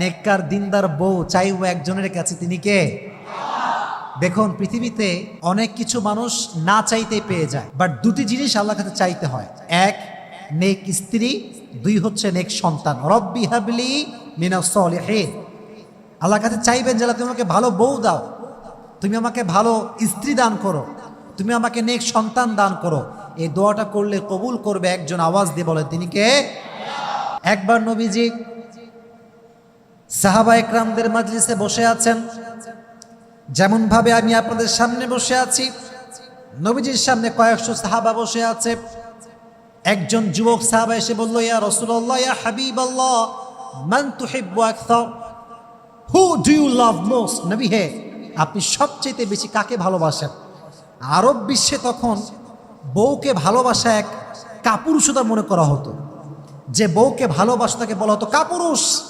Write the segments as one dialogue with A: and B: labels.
A: নেককার দিনদার বউ চাইব একজনের কাছে, তিনি কে? দেখুন, পৃথিবীতে অনেক কিছু মানুষ না চাইতে পেয়ে যায় বাট দুটি জিনিস আল্লাহ কাছে চাইতে হয়। এক, নেক স্ত্রী, দুই হচ্ছে নেক সন্তান। রব্বি হাবলি মিনা হে আল্লাহর কাছে চাইবেন যে তুমি আমাকে ভালো বউ দাও, তুমি আমাকে ভালো স্ত্রী দান করো, তুমি আমাকে নেক সন্তান দান করো। এই দোয়াটা করলে কবুল করবে একজন আওয়াজ দিয়ে বলে তিনি কে? একবার নবীজি সাহাবা একরামদের মাজলিসে বসে আছেন। যেমন ভাবে আমি আপনাদের সামনে বসে আছি, নবীজির সামনে কয়েকশো সাহাবা বসে আছে। একজন যুবক সাহাবা এসে বলল, ইয়া রসুল্লাহ ইয়া হাবিব আল্লাহ মান তুহিব্বু আকসার? Who do you love most নবী হে, আপনি সবচেয়ে বেশি কাকে ভালোবাসেন? আরব বিশ্বে তখন বউকে ভালোবাসা এক কাপুরুষতা মনে করা হতো। যে বউকে ভালোবাসা তাকে বলা হতো কাপুরুষ।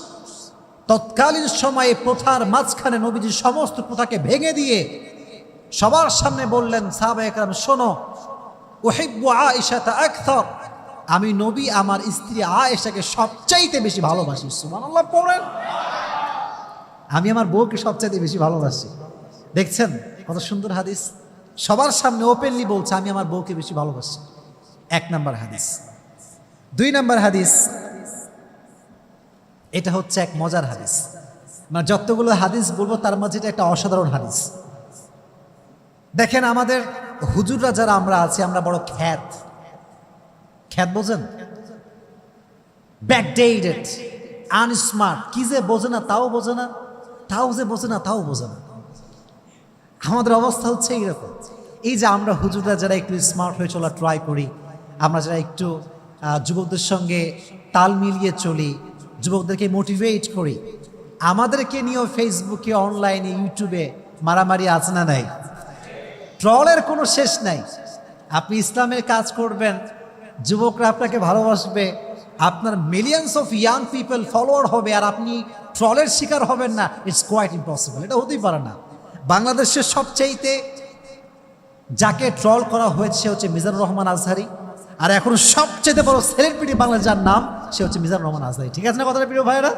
A: তৎকালীন সময়ে প্রথার মাঝখানে নবীজি সমস্ত প্রথাকে ভেঙে দিয়ে সবার সামনে বললেন, সাহাবা একরাম, শোনো ওহিব্বু আয়েশা তা আকথর আমি নবী, আমার স্ত্রী আয়েশাকে সবচাইতে বেশি ভালোবাসি। সুবহানাল্লাহ, পড়েন। আমি আমার বউকে সবচাইতে বেশি ভালোবাসি। দেখছেন কত সুন্দর হাদিস? সবার সামনে ওপেনলি বলছে, আমি আমার বউকে বেশি ভালোবাসি। এক নাম্বার হাদিস। দুই নাম্বার হাদিস এটা হচ্ছে এক মজার হাদিস। মানে যতগুলো হাদিস বলব, তার মাঝে এটা একটা অসাধারণ হাদিস। দেখেন আমাদের হুজুররা যারা আমরা আছি, আমরা বড় খ্যাত। খ্যাত বোঝেন? ব্যাকডেটেড আনস্মার্ট কি যে বোঝে না, তাও বোঝে না, তাও যে বোঝে না, তাও বোঝে না। আমাদের অবস্থা হচ্ছে এইরকম। এই যে আমরা হুজুররা যারা একটু স্মার্ট হয়ে চলা ট্রাই করি, আমরা যারা একটু যুবকদের সঙ্গে তাল মিলিয়ে চলি যুবকদেরকে মোটিভেট করি। আমাদেরকে নিয়েও ফেসবুকে অনলাইনে ইউটিউবে মারামারি আছে না নাই। ট্রলের কোনো শেষ নাই। আপনি ইসলামের কাজ করবেন, যুবকরা আপনাকে ভালোবাসবে, আপনার millions of young people follower হবে, আর আপনি ট্রলের শিকার হবেন না ইটস কোয়াইট ইম্পসিবল এটা হতেই পারে না। বাংলাদেশের সবচাইতে যাকে ট্রল করা হয়েছে হচ্ছে মিজানুর রহমান আজহারি, আর এখন সবচেয়ে বড় সেলিব্রিটি বাংলাদেশ, যার নাম সে হচ্ছে মিজানুর রহমান আজহারি ঠিক আছে না কথাটা প্রিয় ভাইরা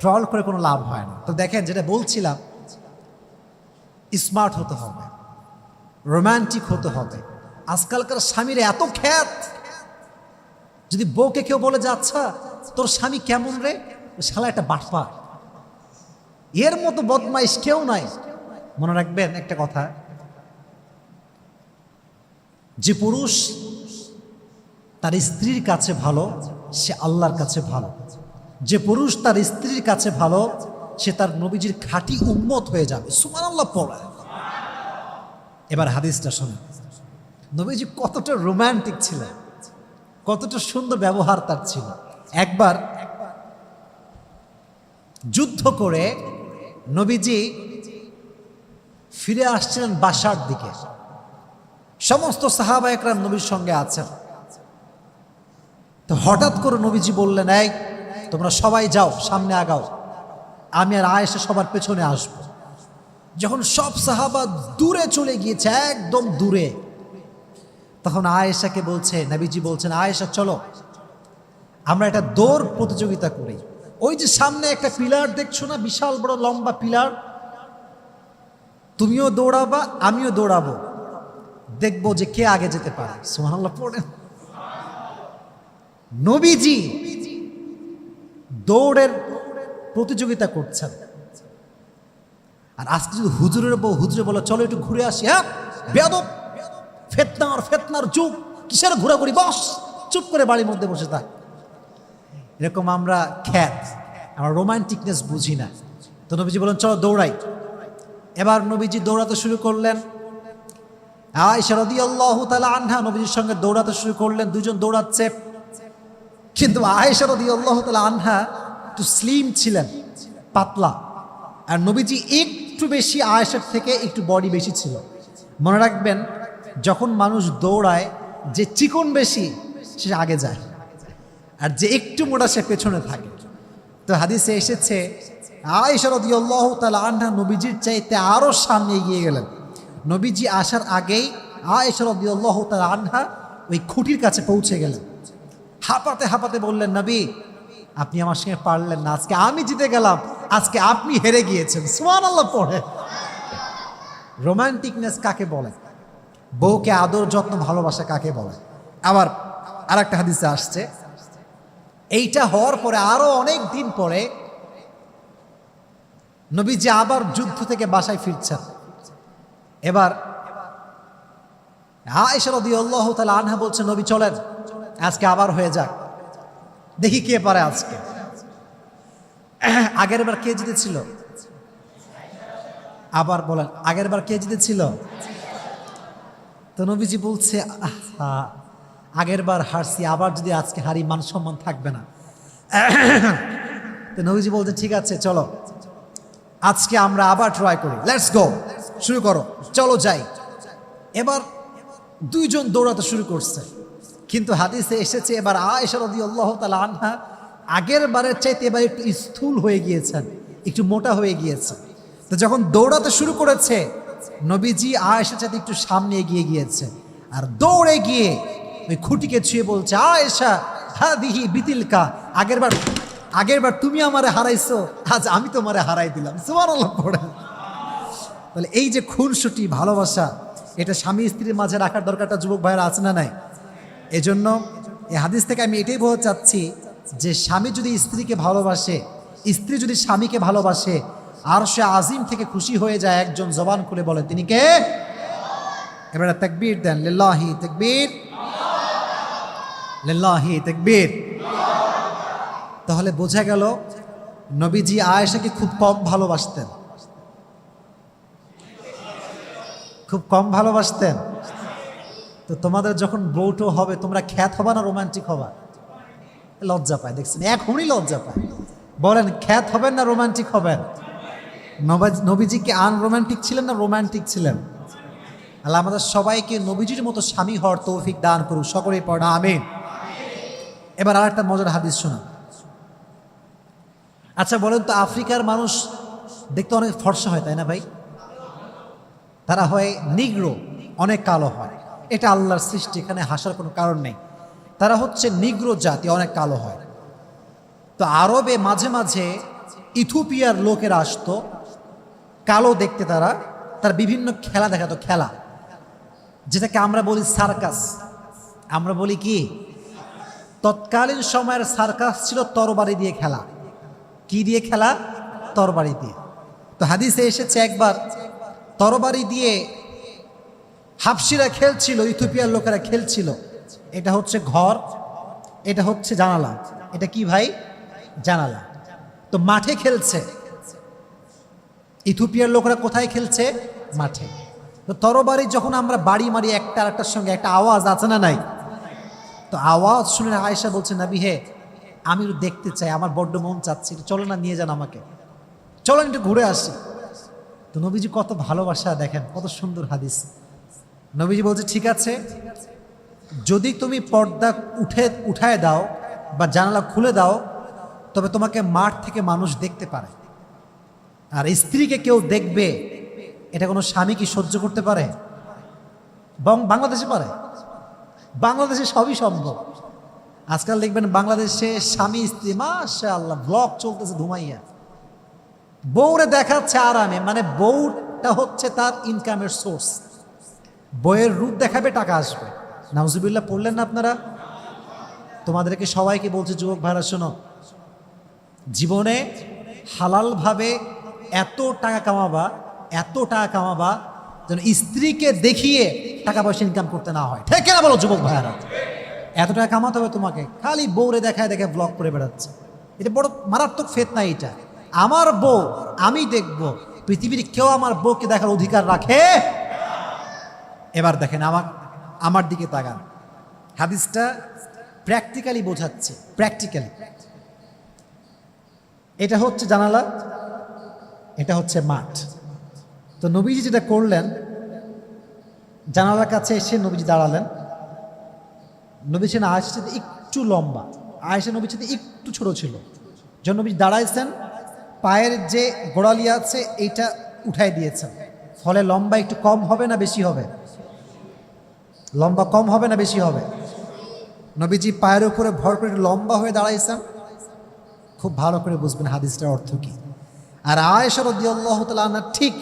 A: ট্রল করে কোনো লাভ হয় না। তো দেখেন যেটা বলছিলাম, স্মার্ট হতে হবে, রোমান্টিক হতে হবে। আজকালকার স্বামীর এত খ্যাত, যদি বউকে কেউ বলে যে আচ্ছা তোর স্বামী কেমন রে? শালা একটা বাটপা। এর মতো বদমাইশ কেউ নাই। মনে রাখবেন একটা কথা, যে পুরুষ তার স্ত্রীর কাছে ভালো সে আল্লাহর কাছে ভালো। যে পুরুষ তার স্ত্রীর কাছে ভালো, সে তার নবীজির খাঁটি উম্মত হয়ে যাবে। সুমান আল্লাহ পড়া। এবার হাদিসটা শোনেন নবীজি কতটা রোমান্টিক ছিলেন, কতটা সুন্দর ব্যবহার তার ছিল। একবার যুদ্ধ করে নবীজি ফিরে আসছিলেন বাসার দিকে। সমস্ত সাহাবা একরাম নবীর সঙ্গে আছেন। তো হঠাৎ করে নবীজি বললেন, এই, তোমরা সবাই যাও, সামনে আগাও। আমি আর আয়েশা সবার পেছনে আসব। যখন সব সাহাবা দূরে চলে গিয়েছে, একদম দূরে, তখন আয়েশাকে বলছে, নবীজি বলছেন, আয়েশা, চলো। আমরা একটা দৌড় প্রতিযোগিতা করি। ওই যে সামনে একটা পিলার দেখছ না, বিশাল বড় লম্বা পিলার? তুমিও দৌড়াবা, আমিও দৌড়াবো। দেখব যে কে আগে যেতে পারে। সুবহানাল্লাহ পড়েন নবীজি দৌড়ের প্রতিযোগিতা করছেন। আর আজকে যদি হুজুরের বউ, হুজুরে বলে, চলো একটু ঘুরে আসি হ্যাঁ? বেদব ফেতনার ফেতনার যুগ। কিসের ঘোরাঘুরি? বস, চুপ করে বাড়ির মধ্যে বসে থাক। এরকম আমরা খ্যাত, আমরা রোমান্টিকনেস বুঝি না। তো নবীজি বলেন, চলো দৌড়াই। এবার নবীজি দৌড়াতে শুরু করলেন। আয়সা রদি আল্লাহ তালা আনহা নবীজির সঙ্গে দৌড়াতে শুরু করলেন। দুজন দৌড়াচ্ছে। কিন্তু আয়েশা রদি আল্লাহ তালা আনহা একটু স্লিম ছিলেন, পাতলা। আর নবীজি একটু বেশি আয়েশার থেকে একটু বডি বেশি ছিল। মনে রাখবেন, যখন মানুষ দৌড়ায়, যে চিকন বেশি, সে আগে যায়। আর যে একটু মোটা, সে পেছনে থাকে। তো হাদিসে এসেছে, আয়েশা রদি আল্লাহ তালা আনহা নবীজির চাইতে আরও সামনে এগিয়ে গেলেন। নবীজি আসার আগেই আয়েশা রদি আল্লাহ তালা আনহা ওই খুঁটির কাছে পৌঁছে গেলেন। হাঁপাতে হাঁপাতে বললেন, নবী, আপনি আমার সঙ্গে পারলেন না। আজকে আমি জিতে গেলাম। আজকে আপনি হেরে গিয়েছেন। সোয়ান আল্লাহ পড়ে। রোমান্টিকনেস কাকে বলে? বউকে আদর, যত্ন, ভালোবাসা কাকে বলে? আবার আর একটা হাদিসে আসছে, এইটা হওয়ার পরে আরও অনেক দিন পরে নবীজি আবার যুদ্ধ থেকে বাসায় ফিরছেন। এবার আয়েশা রাদিয়াল্লাহু তাআলা আনহা বলছে, নবী, চলেন। আজকে আবার হয়ে যাক। দেখি কে পারে আজকে। আগের বার কে জিতেছিল? আবার বলেন, আগের বার কে জিতেছিল? তো নবীজি বলছে আগের বার হারছি, আবার যদি আজকে হারি মান সম্মান থাকবে না। তো নবীজি বলছে, ঠিক আছে, চলো। আজকে আমরা আবার ট্রাই করি। লেটস গো শুরু করো। চলো যাই। এবার দুইজন দৌড়াতে শুরু করছে। কিন্তু হাদিসে এসেছে, এবার আয়েশা রাদিয়াল্লাহু তাআলা আনহা আগের বারের চাইতে এবার একটু স্থূল হয়ে গিয়েছেন, একটু মোটা হয়ে গিয়েছে তো যখন দৌড়াতে শুরু করেছে, নবীজি আয়েশা চাইতে একটু সামনে এগিয়ে গিয়েছে আর দৌড়ে গিয়ে ওই খুঁটিকে ছুঁয়ে বলছে, আয়েশা, হাদিহি বিতিলকা, আগের বার আগের বার তুমি আমারে হারাইছো, আজ আমি তোমারে হারাই দিলাম। সুবহানাল্লাহ পড়ে। তাহলে এই যে খুনসুটি, ভালোবাসা, এটা স্বামী স্ত্রীর মাঝে রাখার দরকারটা যুবক ভাইয়েরা আছে না নাই? এজন্য এই হাদিস থেকে আমি এটাই বলতে চাচ্ছি যে স্বামী যদি স্ত্রীকে ভালোবাসে, স্ত্রী যদি স্বামীকে ভালোবাসে, আর সে আজিম থেকে খুশি হয়ে যায় একজন জবান খুলে বলে, তিনি কে? এবারে তাকবীর দেন, লিল্লাহি তাকবীর। লিল্লাহি তাকবীর। তাহলে বোঝা গেল নবীজি আয়েশাকে খুব কম ভালোবাসতেন। খুব কম ভালোবাসতেন। তো তোমাদের যখন বউটো হবে, তোমরা খ্যাত হবা না রোমান্টিক হবা? লজ্জা পায়, দেখছেন? এখনই লজ্জা পায়। বলেন, খ্যাত হবেন না রোমান্টিক হবেন? নবাজ- কি আন রোমান্টিক ছিলেন না রোমান্টিক ছিলেন? আল্লাহ আমাদের সবাইকে নবীজির মতো স্বামী হওয়ার তৌফিক দান করুক। সকলেই পড়া, আমিন। এবার আর একটা মজার হাদিস শোনা। আচ্ছা বলেন তো, আফ্রিকার মানুষ দেখতে অনেক ফর্সা হয়, তাই না ভাই? তারা হয় নিগ্রো, অনেক কালো হয়। এটা আল্লাহর সৃষ্টি, এখানে হাসার কোনো কারণ নেই। তারা হচ্ছে নিগ্রো জাতি, অনেক কালো হয়। তো আরবে মাঝে মাঝে ইথোপিয়ার লোকেরা আসতো, কালো দেখতে তারা, তার বিভিন্ন খেলা দেখাতো খেলা। যেটাকে আমরা বলি সার্কাস। আমরা বলি কি? তৎকালীন সময়ের সার্কাস ছিল তরবারি দিয়ে খেলা। কি দিয়ে খেলা? তরবারি দিয়ে। তো হাদিসে এসেছে একবার, তরবারি দিয়ে হাফসিরা খেলছিল ইথোপিয়ার লোকেরা খেলছিল। এটা হচ্ছে ঘর, এটা হচ্ছে জানালা। এটা কি ভাই? জানালা। তো মাঠে খেলছে। ইথোপিয়ার লোকেরা কোথায় খেলছে? মাঠে। তো তরবারি যখন আমরা বাড়ি মারি, একটা আরেকটার সঙ্গে একটা আওয়াজ আছে না নাই? তো আওয়াজ শুনে আয়েশা বলছে, নাবি হে, আমি দেখতে চাই, আমার বড্ড মন চাচ্ছে চলো না, নিয়ে যান আমাকে। চলেন একটু ঘুরে আসি। তো নবীজি কত ভালোবাসা দেখেন, কত সুন্দর হাদিস। নবীজি বলছে, ঠিক আছে। যদি তুমি পর্দা উঠে, উঠায় দাও বা জানালা খুলে দাও, তবে তোমাকে মাঠ থেকে মানুষ দেখতে পারে। আর স্ত্রীকে কেউ দেখবে, এটা কোনো স্বামী কি সহ্য করতে পারে? বাংলাদেশে পারে। বাংলাদেশে সবই সম্ভব। আজকাল দেখবেন বাংলাদেশে স্বামী, স্ত্রী মাসা আল্লাহ ব্লগ চলতেছে ধুমাইয়া বউরে দেখাচ্ছে আরামে মানে বউটা হচ্ছে তার ইনকামের সোর্স বইয়ের রূপ দেখাবে, টাকা আসবে। নাউজুবিল্লাহ, পড়লেন না আপনারা? তোমাদেরকে সবাইকে বলছে, যুবক ভাইরা, শোনো। জীবনে হালালভাবে এত টাকা কামাবা, এত টাকা কামাবা, যেন স্ত্রীকে দেখিয়ে টাকা পয়সা ইনকাম করতে না হয়। ঠিক না বলো, যুবক ভাইয়ারা এত টাকা কামাতে হবে তোমাকে। খালি বউরে দেখায় দেখে ব্লগ করে বেড়াচ্ছে। এটা বড় মারাত্মক ফেত না এটা। আমার বউ, আমি দেখব, পৃথিবীর কেউ আমার বউকে দেখার অধিকার রাখে? এবার দেখেন আমার আমার দিকে তাকান। হাদিসটা প্র্যাকটিক্যালি বোঝাচ্ছে প্র্যাকটিক্যালি এটা হচ্ছে জানালা, এটা হচ্ছে মাঠ। তো নবীজি যেটা করলেন, জানালার কাছে এসে নবীজি দাঁড়ালেন। নবী ছিলেন আয়েশার একটু লম্বা, আয়েশা নবীর সাথে একটু ছোট ছিল। যখন নবী দাঁড়াইছেন, পায়ের যে গোড়ালি আছে এইটা উঠাই দিয়েছেন। ফলে লম্বা একটু কম হবে না বেশি হবে? লম্বা কম হবে না বেশি হবে? নবীজি পায়ের উপরে ভর করে লম্বা হয়ে দাঁড়াইছেন। খুব ভালো করে বুঝবেন হাদিসটার অর্থ কি। আর আয়েশা রদিয়াল্লাহ তালা ঠিক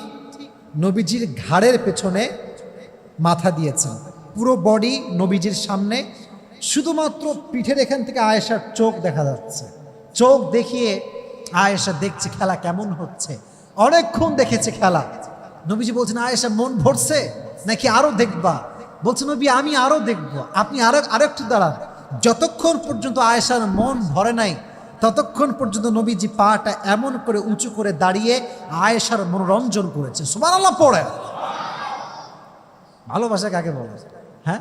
A: নবীজির ঘাড়ের পেছনে মাথা দিয়েছেন। পুরো বডি নবীজির সামনে, শুধুমাত্র পিঠের এখান থেকে আয়েশার চোখ দেখা যাচ্ছে। চোখ দেখিয়ে আয়েশা দেখছে খেলা কেমন হচ্ছে। অনেকক্ষণ দেখেছে খেলা। নবীজি বলছেন, আয়েশা, মন ভরছে নাকি আরও দেখবা? বলছে, নবী, আমি আরও দেখব। আপনি আরও, আরেকটু দাঁড়ান। যতক্ষণ পর্যন্ত আয়েশার মন ভরে নাই, ততক্ষণ পর্যন্ত নবীজি পাটা এমন করে উঁচু করে দাঁড়িয়ে আয়েশার মনোরঞ্জন করেছে। সুমান আল্লাহ পড়ে ভালোবাসা কাকে বলে? হ্যাঁ?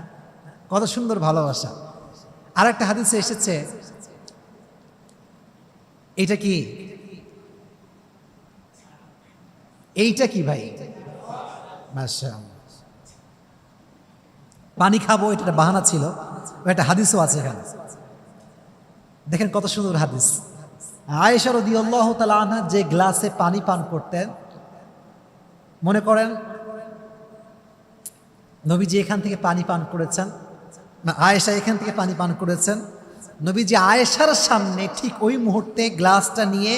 A: কত সুন্দর ভালোবাসা। আর একটা হাদিসে এসেছে, এইটা কি? এইটা কি ভাই? মাশাআল্লাহ। পানি খাব এটা বাহানা ছিল। একটা হাদিসও আছে এখানে। দেখেন কত সুন্দর হাদিস। আয়েশা রদিয়াল্লাহ তালা আনহা যে গ্লাসে পানি পান করতেন, মনে করেন, নবীজি এখান থেকে পানি পান করেছেন, না, আয়েশা এখান থেকে পানি পান করেছেন। নবীজি আয়েশার সামনে ঠিক ওই মুহূর্তে গ্লাসটা নিয়ে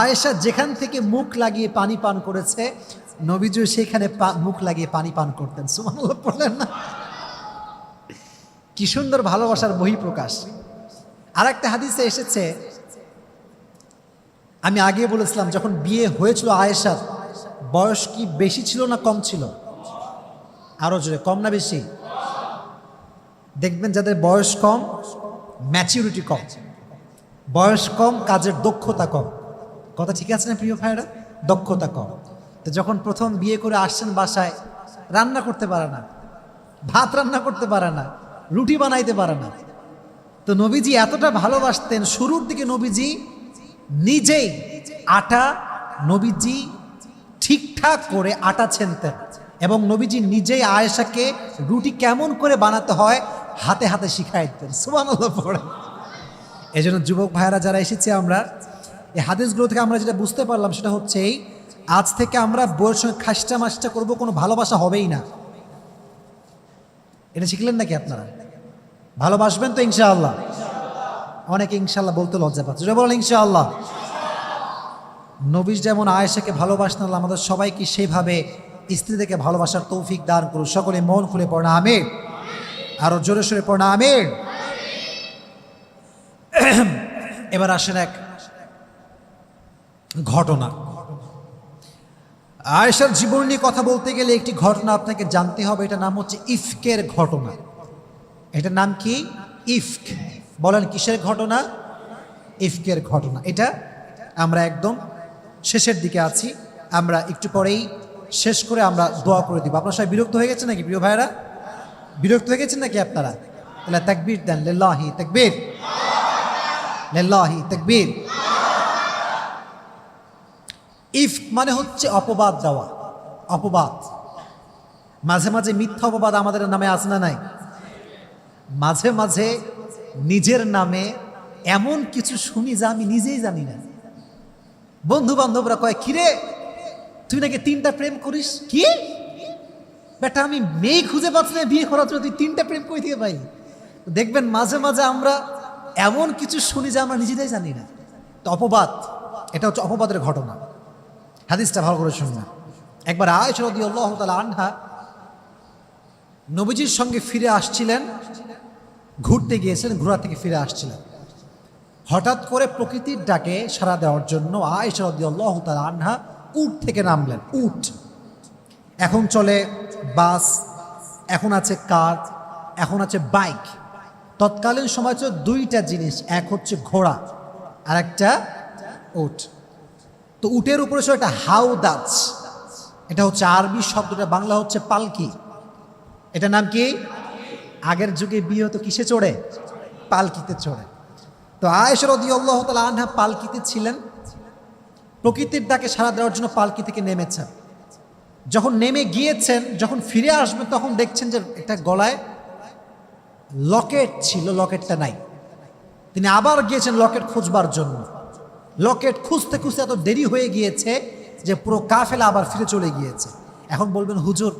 A: আয়েশা যেখান থেকে মুখ লাগিয়ে পানি পান করেছে, নবীজিও সেখানে মুখ লাগিয়ে পানি পান করতেন। সুমানুল্লাহ পড়লেন না? কি সুন্দর ভালোবাসার বহি প্রকাশ আর একটা হাদিসে এসেছে, আমি আগে বলেছিলাম, যখন বিয়ে হয়েছিল আয়েশার, বয়স কি বেশি ছিল না কম ছিল? আরও জোরে, কম না বেশি? দেখবেন যাদের বয়স কম ম্যাচিউরিটি কম। বয়স কম, কাজের দক্ষতা কম। কথা ঠিক আছে না প্রিয় ভাইরা দক্ষতা কম। তো যখন প্রথম বিয়ে করে আসছেন বাসায়, রান্না করতে পারে না, ভাত রান্না করতে পারে না রুটি বানাইতে পারে না। তো নবীজি এতটা ভালোবাসতেন, শুরুর দিকে নবীজি নিজেই আটা নবীজি ঠিকঠাক করে আটা ছেনতেন এবং নবীজি নিজেই আয়েশাকে রুটি কেমন করে বানাতে হয় হাতে হাতে শিখাই দিতেন সুবহানাল্লাহ পড়ে। এই জন্য যুবক ভাইয়েরা যারা এসেছি আমরা এই হাদিসগুলো থেকে আমরা যেটা বুঝতে পারলাম সেটা হচ্ছে এই, আজ থেকে আমরা বইয়ের সঙ্গে খাসটা মাসটা করব কোনো ভালোবাসা হবেই না। এটা শিখলেন নাকি আপনারা? ভালোবাসবেন তো ইনশাআল্লাহ। অনেকে ইনশাআল্লাহ বলতে লজ্জা পাচ্ছে। যেটা বলেন ইনশাআল্লাহ। নবীজ যেমন আয়েশাকে ভালোবাসতেন আল্লাহ আমাদের সবাইকে সেইভাবে স্ত্রীদেরকে ভালোবাসার তৌফিক দান করুন। সকলে মন খুলে পড়া আমির আরও জোরে সোরে পড়া আমির এবার আসেন এক ঘটনা। আয়েশার জীবন নিয়ে কথা বলতে গেলে একটি ঘটনা আপনাকে জানতে হবে এটা নাম হচ্ছে ইফকের ঘটনা। এটার নাম কি? ইফক। বলেন, কিসের ঘটনা? ইফকের ঘটনা। এটা আমরা একদম শেষের দিকে আছি। আমরা একটু পরেই শেষ করে আমরা দোয়া করে দিব। আপনার সবাই বিরক্ত হয়ে গেছে নাকি, প্রিয় ভাইরা বিরক্ত হয়ে গেছেন নাকি আপনারা? তাহলে তাকবীর দেন। লিল্লাহি, তাকবীর। লিল্লাহি, তাকবীর। ইফ মানে হচ্ছে অপবাদ দেওয়া, অপবাদ। মাঝে মাঝে মিথ্যা অপবাদ আমাদের নামে আছে না নাই? মাঝে মাঝে নিজের নামে এমন কিছু শুনি যা আমি নিজেই জানি না। বন্ধু বান্ধবরা কয়, কিরে, তুই নাকি তিনটা প্রেম করিস? কি? বেটা, আমি মেয়ে খুঁজে পাচ্ছি না, বিয়ে করার জন্য তুই তিনটা প্রেম কই থেকে পাই? দেখবেন মাঝে মাঝে আমরা এমন কিছু শুনি যা আমরা নিজেরাই জানি না। তো অপবাদ, এটা হচ্ছে অপবাদের ঘটনা। হাদিসটা ভালো করে শুনবেন একবার আয়েশ রদি আল্লাহ তালা আনহা নবীজির সঙ্গে ফিরে আসছিলেন, ঘুরতে গিয়েছিলেন ঘোরা থেকে ফিরে আসছিলেন। হঠাৎ করে প্রকৃতির ডাকে সাড়া দেওয়ার জন্য আয়েশ রদি আল্লাহ তালা আনহা উট থেকে নামলেন, উট। এখন চলে বাস, এখন আছে কার, এখন আছে বাইক। তৎকালীন সময় ছিল দুইটা জিনিস, এক হচ্ছে ঘোড়া আর একটা উট। তো উটের উপরে ছিল একটা হাউদাজ এটা হচ্ছে আরবি শব্দটা, বাংলা হচ্ছে পালকি। এটা নাম কি? আগের যুগে বিয়ে হতো, কিসে চড়ে? পালকিতে চড়ে। তো আয়েশর আল্লাহ তালা আনহা পালকিতে ছিলেন। প্রকৃতির ডাকে সাড়া দেওয়ার জন্য পালকি থেকে নেমেছেন। যখন নেমে গিয়েছেন, যখন ফিরে আসবেন, তখন দেখছেন যে একটা গলায় লকেট ছিল, লকেটটা নাই। তিনি আবার গিয়েছেন লকেট খুঁজবার জন্য। লকেট খুঁজতে খুঁজতে এত দেরি হয়ে গিয়েছে যে পুরো কাফেলা আবার ফিরে চলে গিয়েছে। এখন বলবেন, হুজুর,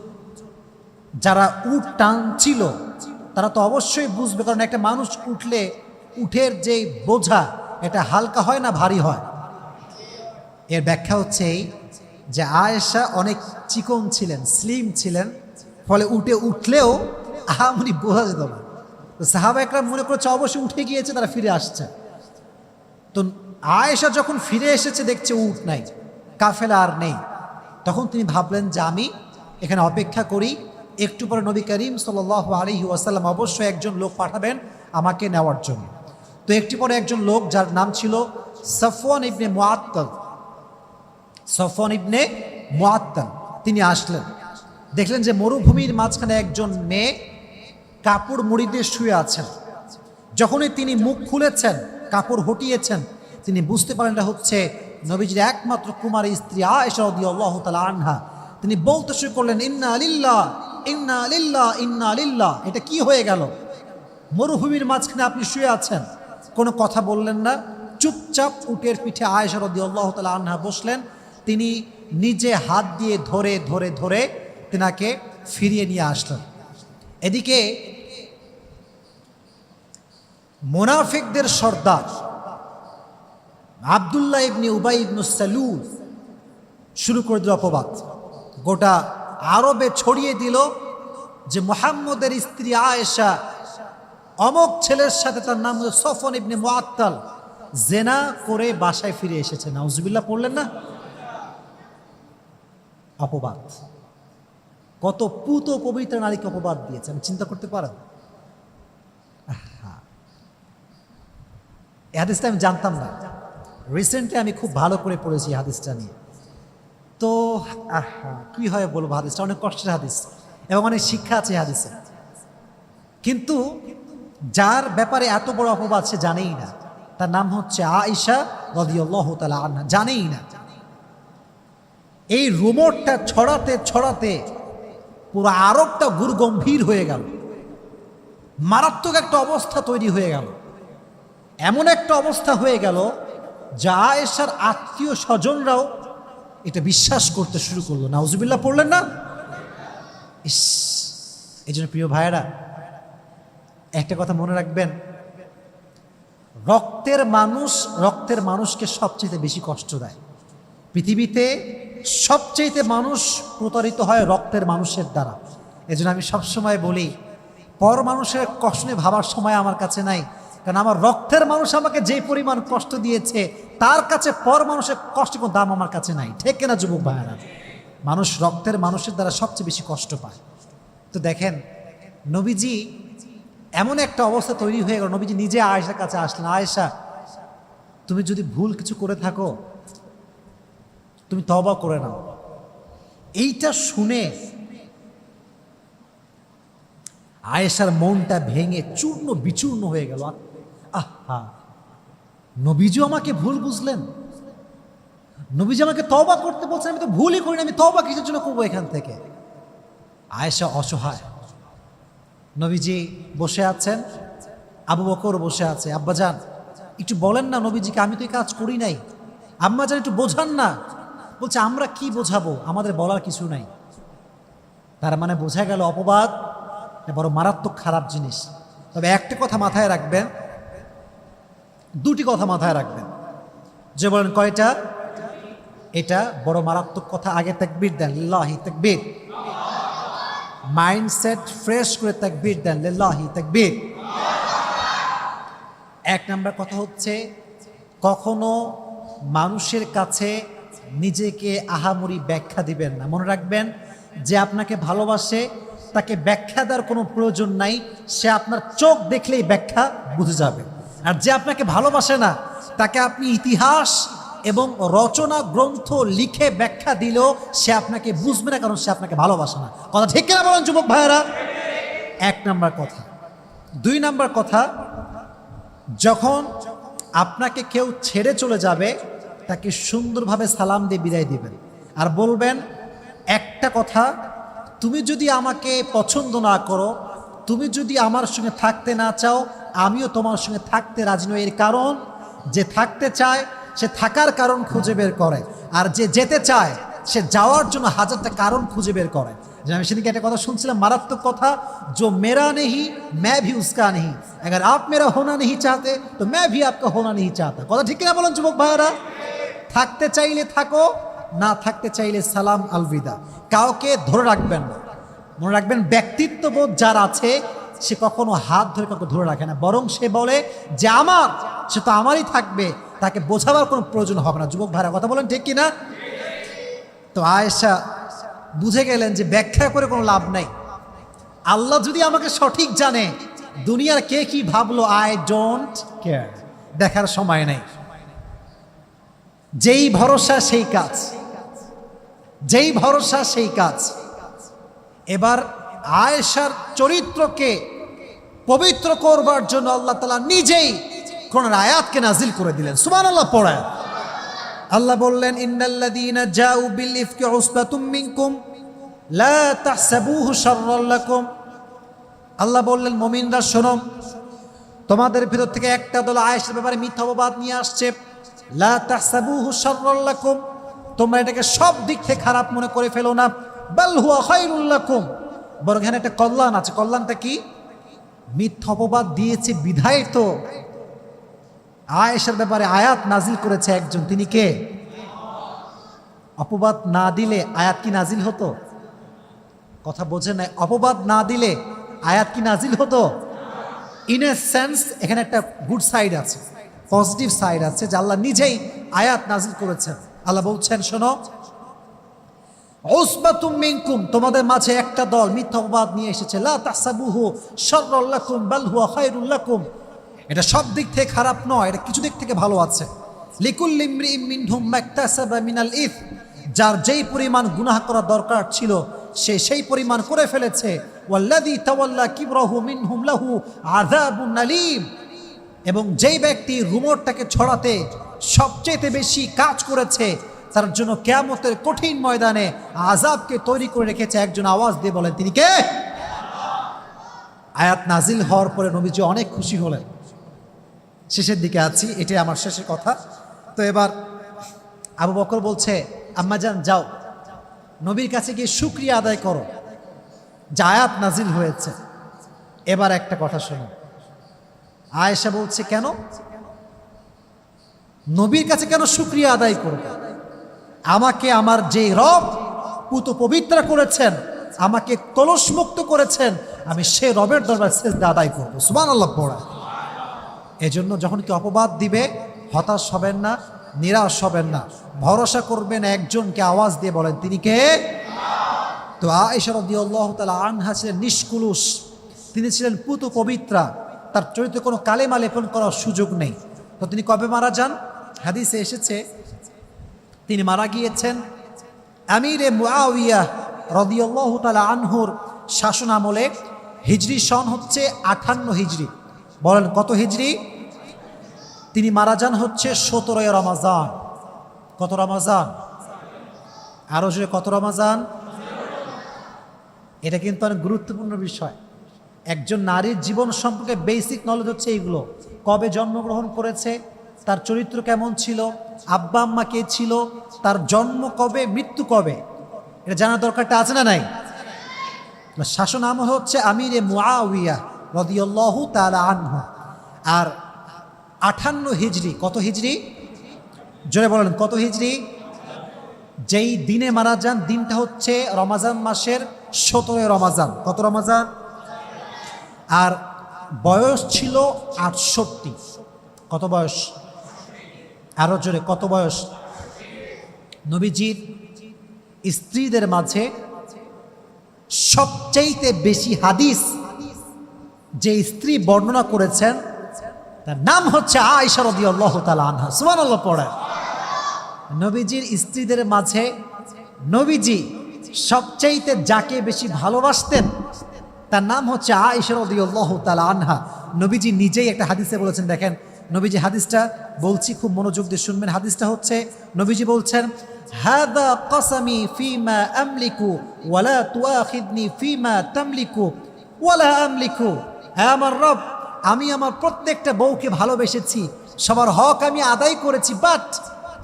A: যারা উট টানছিল, তারা তো অবশ্যই বুঝবে, কারণ একটা মানুষ উঠলে, উঠের যে বোঝা, এটা হালকা হয় না ভারী হয়? এর ব্যাখ্যা হচ্ছে এই যে আয়েশা অনেক চিকন ছিলেন স্লিম ছিলেন, ফলে উঠে উঠলেও আহামরি বোঝা যেত না। তো সাহাবা একরাম মনে করছে, অবশ্যই উঠে গিয়েছে, তারা ফিরে আসছে। তো আয়েশা যখন ফিরে এসেছে, দেখছে উঠ নাই, কাফেলা আর নেই। তখন তিনি ভাবলেন যে আমি এখানে অপেক্ষা করি, একটু পরে নবী করিম সাল আলী ওয়াসাল্লাম অবশ্যই একজন লোক পাঠাবেন আমাকে নেওয়ার জন্য। তো একটু পরে একজন লোক, যার নাম ছিল সফওয়ান ইবনে মুআত্তাল। সফওয়ান ইবনে মুআত্তাল, তিনি আসলেন। দেখলেন যে মরুভূমির মাঝখানে একজন মেয়ে কাপড় মুড়ি দিয়ে শুয়ে আছেন। যখনই তিনি মুখ খুলেছেন, কাপড় হটিয়েছেন তিনি বুঝতে পারেন এটা হচ্ছে নবীজির একমাত্র কুমারী স্ত্রী আয়েশা রাদিয়াল্লাহু তাআলা আনহা। তিনি বলতে শুরু করলেন, ইন্না লিল্লাহ ইন্না লিল্লাহ ইন্না লিল্লাহ। এটা কি হয়ে গেল? মরুভূমির মাঝখানে আপনি শুয়ে আছেন। কোনো কথা বললেন না। চুপচাপ উটের পিঠে আয়েশা আল্লাহ তালা আনহা বসলেন। তিনি নিজে হাত দিয়ে ধরে ধরে ধরে তেনাকে ফিরিয়ে নিয়ে আসলেন। এদিকে মোনাফিকদের সর্দার আবদুল্লাহ ইবনি উবাই ইবনু সালুল শুরু করে দিল অপবাদ। গোটা আরবে ছড়িয়ে দিল যে মোহাম্মদের স্ত্রী আয়েশা অমক ছেলের সাথে তার নাম সফন ইবনে মোয়াত্তাল জেনা করে বাসায় ফিরে এসেছে। নাউজুবিল্লাহ পড়লেন না? অপবাদ। কত পুত পবিত্র নারীকে অপবাদ দিয়েছে, আমি চিন্তা করতে পারেন? এই আমি জানতাম না। রিসেন্টলি আমি খুব ভালো করে পড়েছি হাদিসটা নিয়ে। তো, আহা, কি হয় বলব হাদিসটা? অনেক কষ্টের হাদিস এবং অনেক শিক্ষা আছে হাদিসে। কিন্তু যার ব্যাপারে এত বড় অপবাদ সে জানেই না। তার নাম হচ্ছে আয়েশা রদিয়াল্লাহ তালা আন্না জানেই না। এই রুমোরটা ছড়াতে ছড়াতে পুরো আরবটা গুরু গম্ভীর হয়ে গেল। মারাত্মক একটা অবস্থা তৈরি হয়ে গেল। এমন একটা অবস্থা হয়ে গেল যা আয়েশার আত্মীয় স্বজনরাও এটা বিশ্বাস করতে শুরু করল। নাউজুবিল্লাহ পড়লেন না? ইস এই জন্য প্রিয় ভাইয়েরা, একটা কথা মনে রাখবেন, রক্তের মানুষ রক্তের মানুষকে সবচেয়ে বেশি কষ্ট দেয়। পৃথিবীতে সবচেয়েতে মানুষ প্রতারিত হয় রক্তের মানুষের দ্বারা। এজন্য আমি সবসময় বলি পর মানুষের কষ্ট ভাবার সময় আমার কাছে নাই। কারণ আমার রক্তের মানুষ আমাকে যে পরিমাণ কষ্ট দিয়েছে, তার কাছে পর মানুষের কষ্ট কোনো দাম আমার কাছে নাই। ঠিক না যুবক ভাইয়ারা? মানুষ রক্তের মানুষের দ্বারা সবচেয়ে বেশি কষ্ট পায়। তো দেখেন, নবীজি এমন একটা অবস্থা তৈরি হয়ে গেল। নবীজি নিজে আয়েশার কাছে আসলেন, আয়েশা, তুমি যদি ভুল কিছু করে থাকো, তুমি তবা করে নাও। এইটা শুনে আয়েশার মনটা ভেঙে চূর্ণ বিচূর্ণ হয়ে গেল। আহা নবীজি আমাকে ভুল বুঝলেন। নবীজি আমাকে তবা করতে বলছেন, আমি তো ভুলই করি না আমি তবা কিসের জন্য করব এখান থেকে? আয়েশা অসহায়। নবীজি বসে আছেন, আবু বকর বসে আছে, আব্বাজান, একটু বলেন না নবীজিকে, আমি তো এই কাজ করি নাই। আম্মাজান একটু বোঝান না। বলছে, আমরা কি বোঝাবো? আমাদের বলার কিছু নাই। তার মানে বোঝা গেল অপবাদ বড় মারাত্মক খারাপ জিনিস। তবে একটা কথা মাথায় রাখবেন দুটি কথা মাথায় রাখবেন। যে বলেন, কয়টা? এটা বড় মারাত্মক কথা, আগে তাকবীর দেন, লিল্লাহি তাকবীর। মাইন্ডসেট ফ্রেশ করে তাকবীর দেন, লিল্লাহি তাকবীর। এক নাম্বার কথা হচ্ছে, কখনো মানুষের কাছে নিজেকে আহামরি ব্যাখ্যা দিবেন না। মনে রাখবেন, যে আপনাকে ভালোবাসে, তাকে ব্যাখ্যা দেওয়ার কোনো প্রয়োজন নাই, সে আপনার চোখ দেখলেই ব্যাখ্যা বুঝে যাবে। আর যে আপনাকে ভালোবাসে না, তাকে আপনি ইতিহাস এবং রচনা গ্রন্থ লিখে ব্যাখ্যা দিলেও সে আপনাকে বুঝবে না, কারণ সে আপনাকে ভালোবাসে না। কথা ঠিক কিনা বলেন যুবক ভাইয়েরা? এক নাম্বার কথা। দুই নাম্বার কথা, যখন আপনাকে কেউ ছেড়ে চলে যাবে, তাকে সুন্দরভাবে সালাম দিয়ে বিদায় দিবেন। আর বলবেন, একটা কথা, তুমি যদি আমাকে পছন্দ না করো, তুমি যদি আমার সঙ্গে থাকতে না চাও আমিও তোমার সঙ্গে থাকতে রাজি নই এর কারণ যে থাকতে চায় সে থাকার কারণ খুঁজে বের করে আর যে যেতে চায় সে যাওয়ার জন্য হাজারটা কারণ খুঁজে বের করে যে আমি সেদিকে একটা কথা শুনছিলাম মারাত্মক কথা जो मेरा नहीं मैं भी उसका नहीं अगर आप मेरा होना नहीं चाहते तो मैं भी आपका होना नहीं चाहता কথা ঠিক কিনা বলেন যুবক ভাইরা থাকতে চাইলে থাকো না থাকতে চাইলে সালাম আলবিদা কাউকে ধরে রাখবেন না মনে রাখবেন ব্যক্তিত্ববোধ যার আছে সে কখনো হাত ধরে কাউকে ধরে রাখে না। বরং সে বলে যে আমার, সে তো আমারই থাকবে, তাকে বোঝাবার কোনো প্রয়োজন হবে না। যুবক ভাইরা, কথা বলেন ঠিক কিনা? তো আয়েশা বুঝে গেলেন যে ব্যাখ্যা করে কোনো লাভ নাই। আল্লাহ যদি আমাকে সঠিক জানে, দুনিয়ার কে কি ভাবলো আই ডোন্ট কেয়ার দেখার সময় নেই। যেই ভরসা, সেই কাজ। যেই ভরসা, সেই কাজ। এবার আয়েশার চরিত্রকে পবিত্র করবার জন্য আল্লাহ তালা নিজেই কোন আয়াতকে নাজিল করে দিলেন। সুমান আল্লাহ পড়ায় আল্লাহ বললেন জাউ বিল লা লাকুম। আল্লাহ বললেন, মুমিনরা, শোনো, তোমাদের ভিতর থেকে একটা দল আয়েশার ব্যাপারে মিথ্যা অপবাদ নিয়ে আসছে। লা তাহসাবুহু তোমরা এটাকে সব দিক থেকে খারাপ মনে করে ফেলো না। বাল হুয়া খায়রুল বরং এখানে একটা কল্যাণ আছে। কল্যাণটা কি? মিথ্যা অপবাদ দিয়েছে বিধায় তো। আয়েশার ব্যাপারে আয়াত নাজিল করেছে একজন, তিনি কে? অপবাদ না দিলে আয়াত কি নাজিল হতো? কথা বোঝে নাই, অপবাদ না দিলে আয়াত কি নাজিল হতো? ইন এ সেন্স এখানে একটা গুড সাইড আছে পজিটিভ সাইড আছে, যে আল্লাহ নিজেই আয়াত নাজিল করেছেন। আল্লাহ বলছেন, শোনো তোমাদের মাঝে একটা দল মিথ্যাবাদ নিয়ে এসেছে। এটা সব দিক থেকে খারাপ নয়, এটা কিছু দিক থেকে ভালো আছে। লিকুল মিনাল ইথ যার যেই পরিমাণ গুনাহ করা দরকার ছিল, সে সেই পরিমাণ করে ফেলেছে। তাওয়াল্লা লাহু এবং যেই ব্যক্তি রুমরটাকে ছড়াতে সবচেয়ে বেশি কাজ করেছে তার জন্য কেয়ামতের কঠিন ময়দানে আজাবকে তৈরি করে রেখেছে একজন আওয়াজ দিয়ে বলেন, তিনি কে? আয়াত নাজিল হওয়ার পরে নবীজি অনেক খুশি হলেন। শেষের দিকে আছি, এটাই আমার শেষের কথা। তো এবার আবু বকর বলছে আম্মাজান যাও। নবীর কাছে গিয়ে শুক্রিয়া আদায় করো। যে আয়াত নাজিল হয়েছে। এবার একটা কথা শোনো। আয়েশা বলছে, কেন? নবীর কাছে কেন শুক্রিয়া আদায় করবে? আমাকে আমার যে রব পুত পবিত্র করেছেন, আমাকে কলসমুক্ত করেছেন, আমি সে রবের দরবার সেজদা আদায় করব। সুবান আল্লাহ পড়া। এজন্য যখন কি অপবাদ দিবে, হতাশ হবেন না, নিরাশ হবেন না। ভরসা করবেন একজনকে আওয়াজ দিয়ে বলেন, তিনি কে? তো আয়েশা রাদিয়াল্লাহু তাআলা আনহা ছিলেন নিষ্কুলুস তিনি ছিলেন পুতু পবিত্রা। তার চরিত্রে কোনো কালেমা লেপন করার সুযোগ নেই। তো তিনি কবে মারা যান? হাদিসে এসেছে তিনি মারা গিয়েছেন। আমিরে মুআউইয়া রদিয়াল্লাহু তাআলা আনহুর শাসন আমলে হিজরি সন হচ্ছে আঠান্ন হিজরি। বলেন, কত হিজরি? তিনি মারা যান হচ্ছে সতেরোই রমাজান। কত রমাজান? আরও জোরে, কত রমাজান? এটা কিন্তু অনেক গুরুত্বপূর্ণ বিষয়। একজন নারীর জীবন সম্পর্কে বেসিক নলেজ হচ্ছে এইগুলো কবে জন্মগ্রহণ করেছে? তার চরিত্র কেমন ছিল? আব্বা আম্মা কে ছিল? তার জন্ম কবে, মৃত্যু কবে? এটা জানার দরকারটা আছে না নাই? শাসন আমল হচ্ছে আমিরে মুআউইয়া রদিয়াল্লাহু তাআলা আনহু। আর আঠান্ন হিজড়ি কত হিজড়ি জোরে বলেন, কত হিজড়ি যেই দিনে মারা যান, দিনটা হচ্ছে রমাজান মাসের সতেরোই রমাজান। কত রমাজান? আর বয়স ছিল আটষট্টি। কত বয়স? আরও জোরে, কত বয়স? নবীজির স্ত্রীদের মাঝে সবচাইতে বেশি হাদিস যে স্ত্রী বর্ণনা করেছেন, তার নাম হচ্ছে আয়সা রাদিয়াল্লাহু তাআলা আনহা। সুবহানাল্লাহ পড়ে নবীজির স্ত্রীদের মাঝে নবীজি সবচাইতে যাকে বেশি ভালোবাসতেন, তার নাম হচ্ছে আয়েশা রাদিয়াল্লাহু তাআলা আনহা। নবীজি নিজেই একটা হাদিসে বলেছেন, দেখেন নবীজি হাদিসটা বলছি, খুব মনোযোগ দিয়ে শুনবেন। হাদিসটা হচ্ছে, নবীজি বলছেন, হাদা কসামি ফিমা আমলিকু, ওয়ালা তুআখিদনি ফিমা তামলিকু, ওয়ালা আমলিকু। হ্যাঁ আমার রব, আমি আমার প্রত্যেকটা বউকে ভালোবেসেছি। সবার হক আমি আদায় করেছি বাট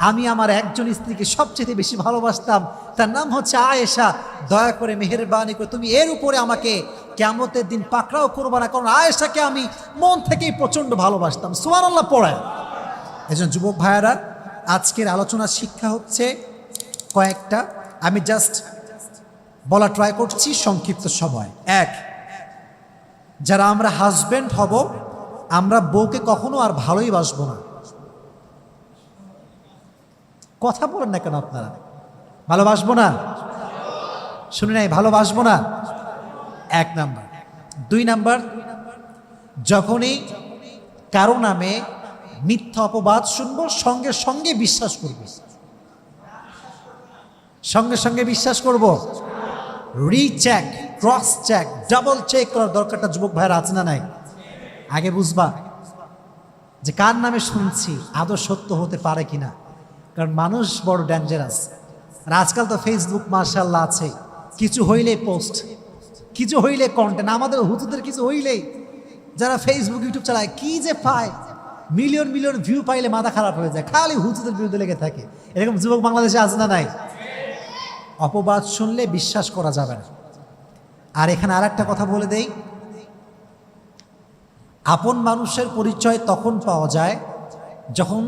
A: আমি আমার একজন স্ত্রীকে সবচেয়ে বেশি ভালোবাসতাম, তার নাম হচ্ছে আয়েশা। দয়া করে মেহেরবানি করে তুমি এর উপরে আমাকে কেমতের দিন পাকড়াও করব না, কারণ আয়েশাকে আমি মন থেকেই প্রচণ্ড ভালোবাসতাম। সোয়ার আল্লাহ পড়ায় একজন যুবক ভাইয়ারা, আজকের আলোচনার শিক্ষা হচ্ছে কয়েকটা। আমি জাস্ট বলা ট্রাই করছি সংক্ষিপ্ত সময়। এক, যারা আমরা হাজব্যান্ড হব, আমরা বউকে কখনো আর ভালোই বাসবো না। কথা বলেন না কেন আপনারা? ভালোবাসবো না? শুনে নাই, ভালোবাসবো না? এক নাম্বার। দুই নাম্বার, যখনই কারও নামে মিথ্যা অপবাদ শুনব, সঙ্গে সঙ্গে বিশ্বাস করব। সঙ্গে সঙ্গে বিশ্বাস করব। Recheck cross check double check করার দরকারটা যুবক ভাইয়ের আছে না নাই? আগে বুঝবা যে কার নামে শুনছি, আদৌ সত্য হতে পারে কিনা? কারণ মানুষ বড় ডেঞ্জারাস আর আজকাল তো ফেসবুক মার্শাল্লাহ আছে। কিছু হইলেই পোস্ট কিছু হইলে কন্টেন্ট আমাদের হুতুদের কিছু হইলেই যারা ফেসবুক ইউটিউব চালায়, কি যে পায়? মিলিয়ন মিলিয়ন ভিউ পাইলে মাথা খারাপ হয়ে যায়। খালি হুতুদের বিরুদ্ধে লেগে থাকে। এরকম যুবক বাংলাদেশে আছে না নাই? অপবাদ শুনলে বিশ্বাস করা যাবে না। আর এখানে আর একটা কথা বলে দেই। আপন মানুষের পরিচয় তখন পাওয়া যায় যখন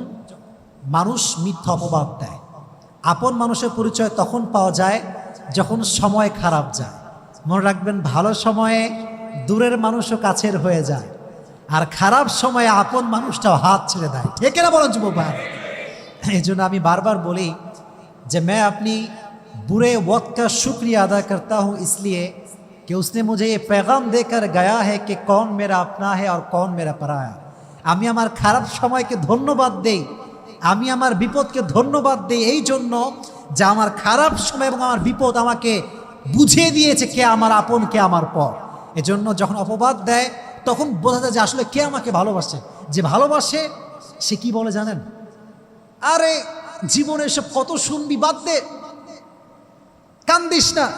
A: মানুষ মিথ্যা অপবাদ দেয় আপন মানুষের পরিচয় তখন পাওয়া যায় যখন সময় খারাপ যায় মনে রাখবেন ভালো সময়ে দূরের মানুষও কাছের হয়ে যায় আর খারাপ সময়ে আপন মানুষটাও হাত ছেড়ে দেয় ঠিক না বলেন যুবক ভাই এই জন্য আমি বারবার বলি যে मैं अपनी बुरे वक्त का शुक्रिया अदा करता हूँ इसलिए कि उसने मुझे ये पैगाम देकर गया है कि कौन मेरा अपना है और कौन मेरा पराया আমি আমার খারাপ সময়কে ধন্যবাদ দেই আমি আমার বিপদকে ধন্যবাদ দিই এই জন্য যে আমার খারাপ সময় এবং আমার বিপদ আমাকে বুঝিয়ে দিয়েছে কে আমার আপন, কে আমার পর। এজন্য যখন অপবাদ দেয়, তখন বোঝা যায় যে আসলে কে আমাকে ভালোবাসে। যে ভালোবাসে, সে কি বলে জানেন? আরে, জীবনে এসব কত শুনবি, বাদ দে। কান্দিস না।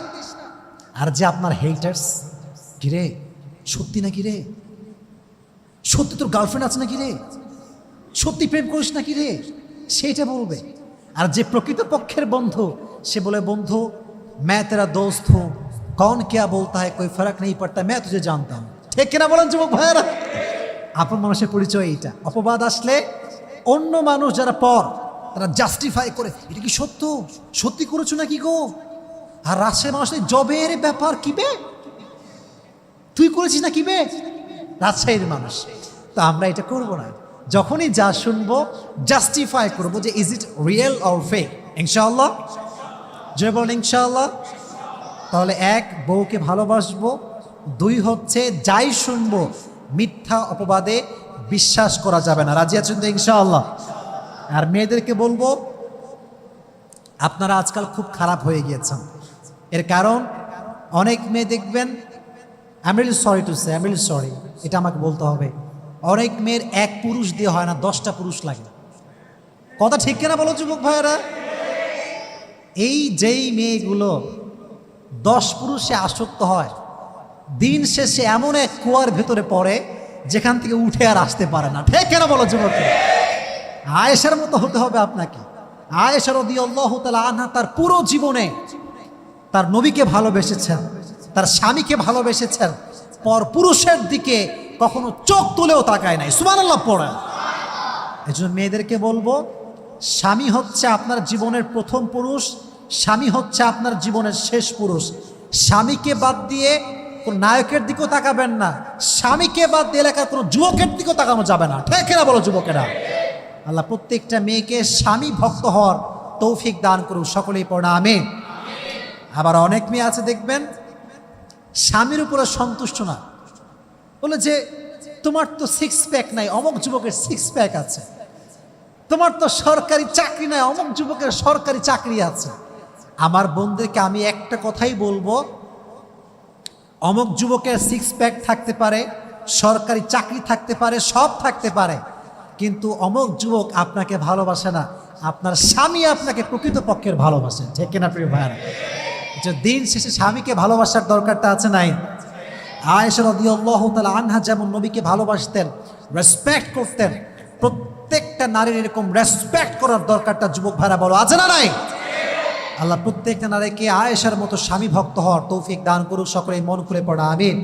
A: আর যে আপনার হেটার্স কিরে? সত্যি নাকি রে? সত্যি তোর গার্লফ্রেন্ড আছে নাকি রে? সত্যি প্রেম করিস নাকি রে সেইটা বলবে আর যে প্রকৃত পক্ষের বন্ধু সে বলে বন্ধু मैं तेरा दोस्त हूँ कौन क्या बोलता है कोई फर्क नहीं पड़ता मैं तुझे जानता हूँ ঠিক কিনা বলেন যুবক ভাইয়েরা আপন মানুষের পরিচয় এইটা অপবাদ আসলে অন্য মানুষ যারা পর তারা জাস্টিফাই করে এটা কি সত্য সত্যি করেছো নাকি গো আর রাজশাহী মানুষের জবের ব্যাপার কি বে তুই করেছিস না কি বে রাজশাহীর মানুষ তো আমরা এটা করব না যখনই যা শুনব জাস্টিফাই করব যে is it real or fake ইনশাআল্লাহ? যে বলেন, ইনশাআল্লাহ। তাহলে এক, বউকে ভালোবাসবো। দুই হচ্ছে, যাই শুনব, মিথ্যা অপবাদে বিশ্বাস করা যাবে না। রাজি আছেন তো, ইনশাআল্লাহ? আর মেয়েদেরকে বলব, আপনারা আজকাল খুব খারাপ হয়ে গিয়েছেন। এর কারণ, অনেক মেয়ে দেখবেন I sorry to say I sorry এটা আমাকে বলতে হবে। অনেক মেয়ের এক পুরুষ দিয়ে হয় না, দশটা পুরুষ লাগে। কথা ঠিক কিনা বলো যুবক ভাইয়েরা? এই যেই মেয়েগুলো দশ পুরুষে আসক্ত হয়, দিন শেষে এমন এক কুয়ার ভেতরে পড়ে, যেখান থেকে উঠে আর আসতে পারে না। ঠিক কেন বলো যুবক? আয়েশার মতো হতে হবে আপনাকে। আয়েশার রদি আল্লাহ তালা আনহা তার পুরো জীবনে তার নবীকে ভালোবেসেছেন, তার স্বামীকে ভালোবেসেছেন, পর পুরুষের দিকে কখনো চোখ তুলেও তাকায় নাই। সুমান আল্লাহ পড়ে। জন্য মেয়েদেরকে বলব, স্বামী হচ্ছে আপনার জীবনের প্রথম পুরুষ, স্বামী হচ্ছে আপনার জীবনের শেষ পুরুষ। স্বামীকে বাদ দিয়ে কোন নায়কের দিকেও তাকাবেন না। স্বামীকে বাদ দিয়ে এলাকার কোনো যুবকের দিকেও তাকানো যাবে না। ঠিক না বলো যুবকেরা? আল্লাহ প্রত্যেকটা মেয়েকে স্বামী ভক্ত হওয়ার তৌফিক দান করুক সকলেই পড়া আমি আবার অনেক মেয়ে আছে, দেখবেন, স্বামীর উপরে সন্তুষ্ট না। বলে যে, তোমার তো সিক্স প্যাক নাই, অমক যুবকের সিক্স প্যাক আছে। তোমার তো সরকারি চাকরি নাই, অমুক যুবকের সরকারি চাকরি আছে। আমার বোনদেরকে আমি একটা কথাই বলব, অমুক যুবকের সিক্স প্যাক থাকতে পারে, সরকারি চাকরি থাকতে পারে, সব থাকতে পারে। কিন্তু অমুক যুবক আপনাকে ভালোবাসে না, আপনার স্বামী আপনাকে প্রকৃত পক্ষের ভালোবাসে। ঠিক কিনা প্রিয় ভাইয়ারা? যে দিন শেষে স্বামীকে ভালোবাসার দরকারটা আছে নাই আয়েশা রাদিয়াল্লাহু তাআলা আনহা যেমন নবীকে ভালোবাসতেন রেসপেক্ট করতেন, প্রত্যেকটা নারীর এরকম রেসপেক্ট করার দরকারটা যুবক ভাড়া বলো, আছে না নাই? আল্লাহ প্রত্যেকটা নারীকে আয়েশার মতো স্বামী ভক্ত হওয়ার তৌফিক দান করুক সকলে মন খুলে পড়া, আমিন।